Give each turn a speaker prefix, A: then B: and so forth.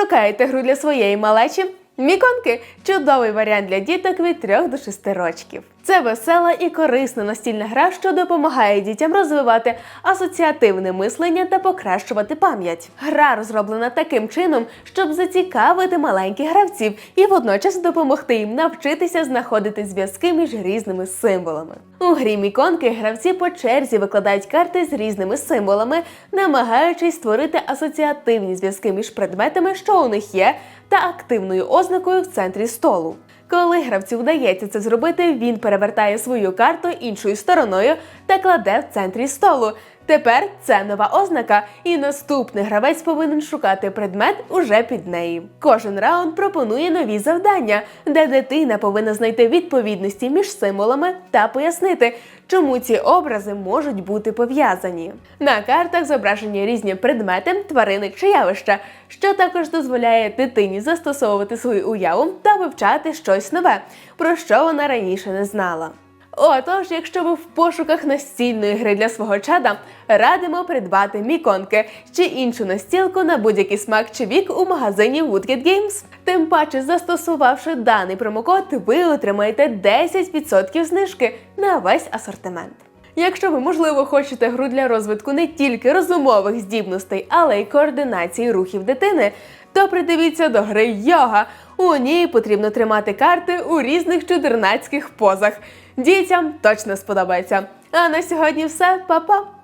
A: Шукаєте гру для своєї малечі? Міконки чудовий варіант для діток від 3 до 6 рочків. Це весела і корисна настільна гра, що допомагає дітям розвивати асоціативне мислення та покращувати пам'ять. Гра розроблена таким чином, щоб зацікавити маленьких гравців і водночас допомогти їм навчитися знаходити зв'язки між різними символами. У грі міконки гравці по черзі викладають карти з різними символами, намагаючись створити асоціативні зв'язки між предметами, що у них є, та активною ознакою в центрі столу. Коли гравцю вдається це зробити, він перевертає свою карту іншою стороною та кладе в центрі столу. Тепер це нова ознака, і наступний гравець повинен шукати предмет уже під неї. Кожен раунд пропонує нові завдання, де дитина повинна знайти відповідності між символами та пояснити, чому ці образи можуть бути пов'язані. На картах зображені різні предмети, тварини чи явища, що також дозволяє дитині застосовувати свою уяву та вивчати щось нове, про що вона раніше не знала. Отож, якщо ви в пошуках настільної гри для свого чада, радимо придбати міконки чи іншу настілку на будь-який смак чи вік у магазині Woodgate Games. Тим паче, застосувавши даний промокод, ви отримаєте 10% знижки на весь асортимент. Якщо ви, можливо, хочете гру для розвитку не тільки розумових здібностей, але й координації рухів дитини, то придивіться до гри йога. У ній потрібно тримати карти у різних чудернацьких позах. Дітям точно сподобається. А на сьогодні все, Па-па!